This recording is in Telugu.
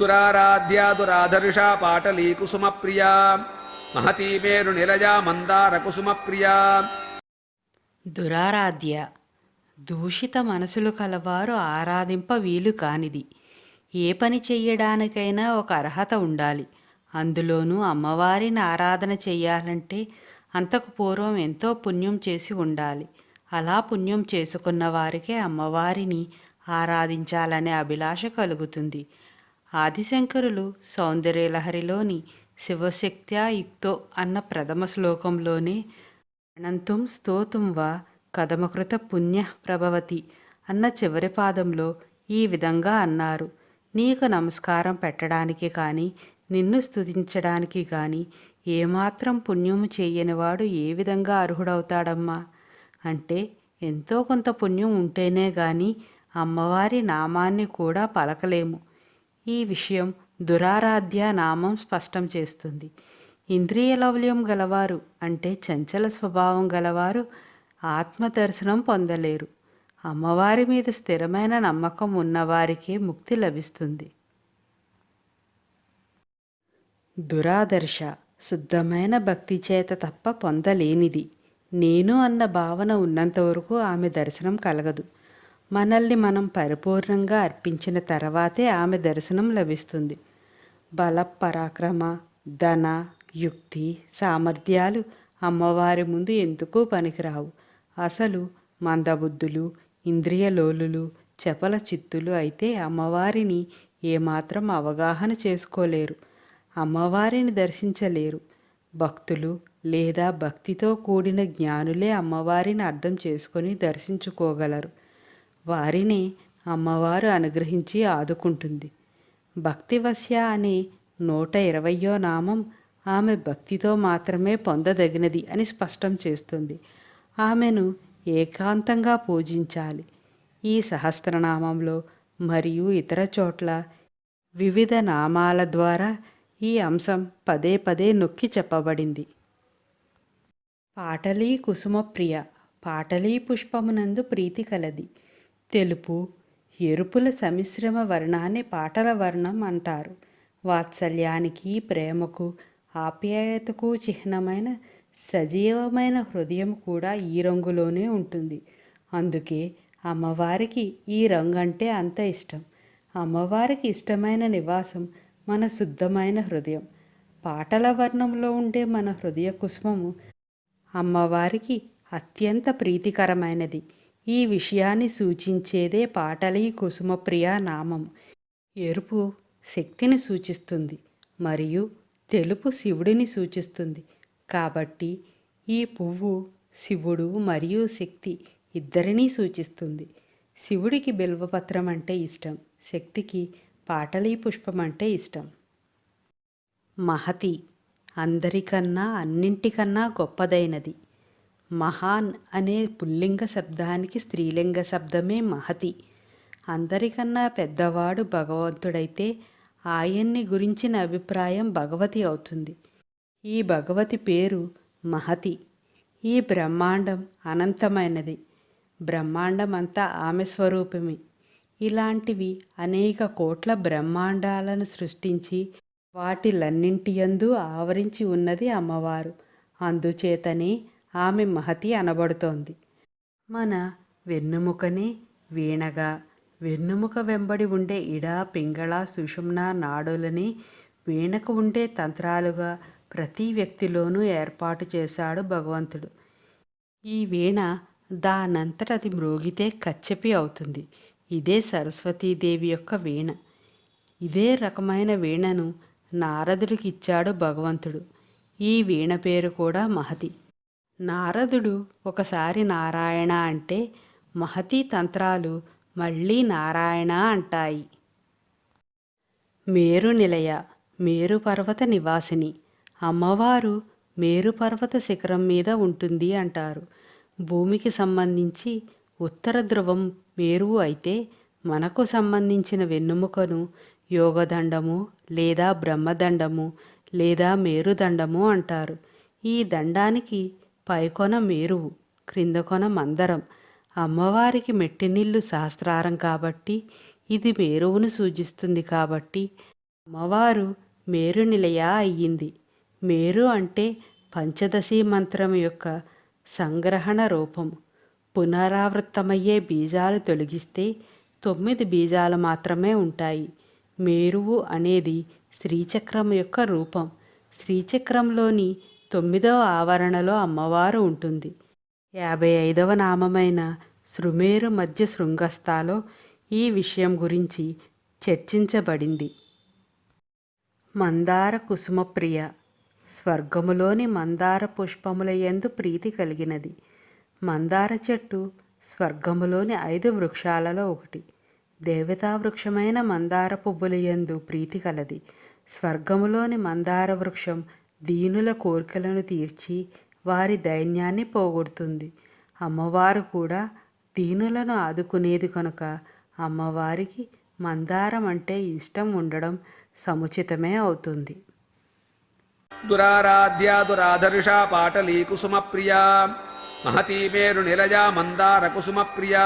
దురారాధ్యా దురాధర్షా పాటలీ కుసుమ ప్రియా మహతీ మేరు నిలయా మందార కుసుమ ప్రియా దురారాధ్య దూషిత మనసులు కలవారు ఆరాధింప వీలు కానిది. ఏ పని చెయ్యడానికైనా ఒక అర్హత ఉండాలి. అందులోనూ అమ్మవారిని ఆరాధన చెయ్యాలంటే అంతకు పూర్వం ఎంతో పుణ్యం చేసి ఉండాలి. అలా పుణ్యం చేసుకున్న వారికే అమ్మవారిని ఆరాధించాలనే అభిలాష కలుగుతుంది. ఆదిశంకరులు సౌందర్యలహరిలోని శివశక్త్యాయుక్తో అన్న ప్రథమ శ్లోకంలోనే అనంతం స్తోతుం వా కథమకృత పుణ్య ప్రభవతి అన్న చివరి పాదంలో ఈ విధంగా అన్నారు. నీకు నమస్కారం పెట్టడానికి కానీ నిన్ను స్తుతించడానికి కానీ ఏమాత్రం పుణ్యము చేయనివాడు ఏ విధంగా అర్హుడవుతాడమ్మా? అంటే ఎంతో కొంత పుణ్యం ఉంటేనే గాని అమ్మవారి నామాన్ని కూడా పలకలేము. ఈ విషయం దురారాధ్య నామం స్పష్టం చేస్తుంది. ఇంద్రియ లౌల్యం గలవారు అంటే చంచల స్వభావం గలవారు ఆత్మదర్శనం పొందలేరు. అమ్మవారి మీద స్థిరమైన నమ్మకం ఉన్నవారికే ముక్తి లభిస్తుంది. దురాదర్శ శుద్ధమైన భక్తి చేత తప్ప పొందలేనిది. నేను అన్న భావన ఉన్నంతవరకు ఆమె దర్శనం కలగదు. మనల్ని మనం పరిపూర్ణంగా అర్పించిన తర్వాతే ఆమె దర్శనం లభిస్తుంది. బల పరాక్రమ ధన యుక్తి సామర్థ్యాలు అమ్మవారి ముందు ఎందుకు పనికిరావు. అసలు మందబుద్ధులు ఇంద్రియలోలులు చపల చిత్తులు అయితే అమ్మవారిని ఏమాత్రం అవగాహన చేసుకోలేరు. అమ్మవారిని దర్శించలేరు. భక్తులు లేదా భక్తితో కూడిన జ్ఞానులే అమ్మవారిని అర్థం చేసుకొని దర్శించుకోగలరు. వారిని అమ్మవారు అనుగ్రహించి ఆదుకుంటుంది. భక్తివశ్య అనే నూట ఇరవయో నామం ఆమె భక్తితో మాత్రమే పొందదగినది అని స్పష్టం చేస్తుంది. ఆమెను ఏకాంతంగా పూజించాలి. ఈ సహస్రనామంలో మరియు ఇతర చోట్ల వివిధ నామాల ద్వారా ఈ అంశం పదే పదే నొక్కి చెప్పబడింది. పాటలీ కుసుమప్రియ పాటలీ పుష్పమునందు ప్రీతి కలది. తెలుపు ఎరుపుల సమిశ్రమ వర్ణాన్ని పాటల వర్ణం అంటారు. వాత్సల్యానికి ప్రేమకు ఆప్యాయతకు చిహ్నమైన సజీవమైన హృదయం కూడా ఈ రంగులోనే ఉంటుంది. అందుకే అమ్మవారికి ఈ రంగు అంటే అంత ఇష్టం. అమ్మవారికి ఇష్టమైన నివాసం మన శుద్ధమైన హృదయం. పాటల వర్ణంలో ఉండే మన హృదయ కుసుమము అమ్మవారికి అత్యంత ప్రీతికరమైనది. ఈ విషయాన్ని సూచించేదే పాటలీ కుసుమప్రియ నామం. ఎరుపు శక్తిని సూచిస్తుంది మరియు తెలుపు శివుడిని సూచిస్తుంది. కాబట్టి ఈ పువ్వు శివుడు మరియు శక్తి ఇద్దరినీ సూచిస్తుంది. శివుడికి బిల్వపత్రం అంటే ఇష్టం శక్తికి పాటలీ పుష్పం అంటే ఇష్టం. మహతి అందరికన్నా అన్నింటికన్నా గొప్పదైనది. మహాన్ అనే పుల్లింగ శబ్దానికి స్త్రీలింగ శబ్దమే మహతి. అందరికన్నా పెద్దవాడు భగవంతుడైతే ఆయన్ని గురించిన అభిప్రాయం భగవతి అవుతుంది. ఈ భగవతి పేరు మహతి. ఈ బ్రహ్మాండం అనంతమైనది. బ్రహ్మాండం అంతా ఆమె స్వరూపమే. ఇలాంటివి అనేక కోట్ల బ్రహ్మాండాలను సృష్టించి వాటిలన్నింటియందు ఆవరించి ఉన్నది అమ్మవారు. అందుచేతనే ఆమె మహతి అనబడుతోంది. మన వెన్నుముకనే వీణగా వెన్నుముక వెంబడి ఉండే ఇడ పింగళ సుషుమ్న నాడులని వీణకు ఉండే తంత్రాలుగా ప్రతి వ్యక్తిలోనూ ఏర్పాటు చేశాడు భగవంతుడు. ఈ వీణ దానంతట అది మ్రోగితే కచ్చెపి అవుతుంది. ఇదే సరస్వతీదేవి యొక్క వీణ. ఇదే రకమైన వీణను నారదుడికి ఇచ్చాడు భగవంతుడు. ఈ వీణ పేరు కూడా మహతి. నారదుడు ఒకసారి నారాయణ అంటే మహతి తంత్రాలు మళ్ళీ నారాయణ అంటాయి. మేరు నిలయ మేరు పర్వత నివాసిని. అమ్మవారు మేరు పర్వత శిఖరం మీద ఉంటుంది అంటారు. భూమికి సంబంధించి ఉత్తర ధ్రువం మేరువు అయితే మనకు సంబంధించిన వెన్నుముకను యోగదండము లేదా బ్రహ్మదండము లేదా మేరుదండము అంటారు. ఈ దండానికి పైకొన మేరువు క్రింద కొన మందరం. అమ్మవారికి మెట్టినిల్లు సహస్రారం కాబట్టి ఇది మేరువును సూచిస్తుంది కాబట్టి అమ్మవారు మేరు నిలయ అయ్యింది. మేరు అంటే పంచదశి మంత్రం యొక్క సంగ్రహణ రూపం. పునరావృత్తమయ్యే బీజాలు తొలగిస్తే తొమ్మిది బీజాలు మాత్రమే ఉంటాయి. మేరువు అనేది శ్రీచక్రం యొక్క రూపం. శ్రీచక్రంలోని తొమ్మిదవ ఆవరణలో అమ్మవారు ఉంటుంది. యాభై ఐదవ నామమైన శృమేరు మధ్య శృంగస్థాలో ఈ విషయం గురించి చర్చించబడింది. మందార కుసుమప్రియ స్వర్గములోని మందార పుష్పముల యందు ప్రీతి కలిగినది. మందార చెట్టు స్వర్గములోని ఐదు వృక్షాలలో ఒకటి. దేవతా వృక్షమైన మందార పువ్వుల యందు ప్రీతి కలది. స్వర్గములోని మందార వృక్షం దీనుల కోరికలను తీర్చి వారి దైన్యాన్ని పోగొడుతుంది. అమ్మవారు కూడా దీనులను ఆదుకునేది కనుక అమ్మవారికి మందారం అంటే ఇష్టం ఉండడం సముచితమే అవుతుంది. దురారాధ్యా దురాధరుషా పాటలీ కుసుమ ప్రియా మహతీ మేరు నిలయా మందార కుసుమ ప్రియా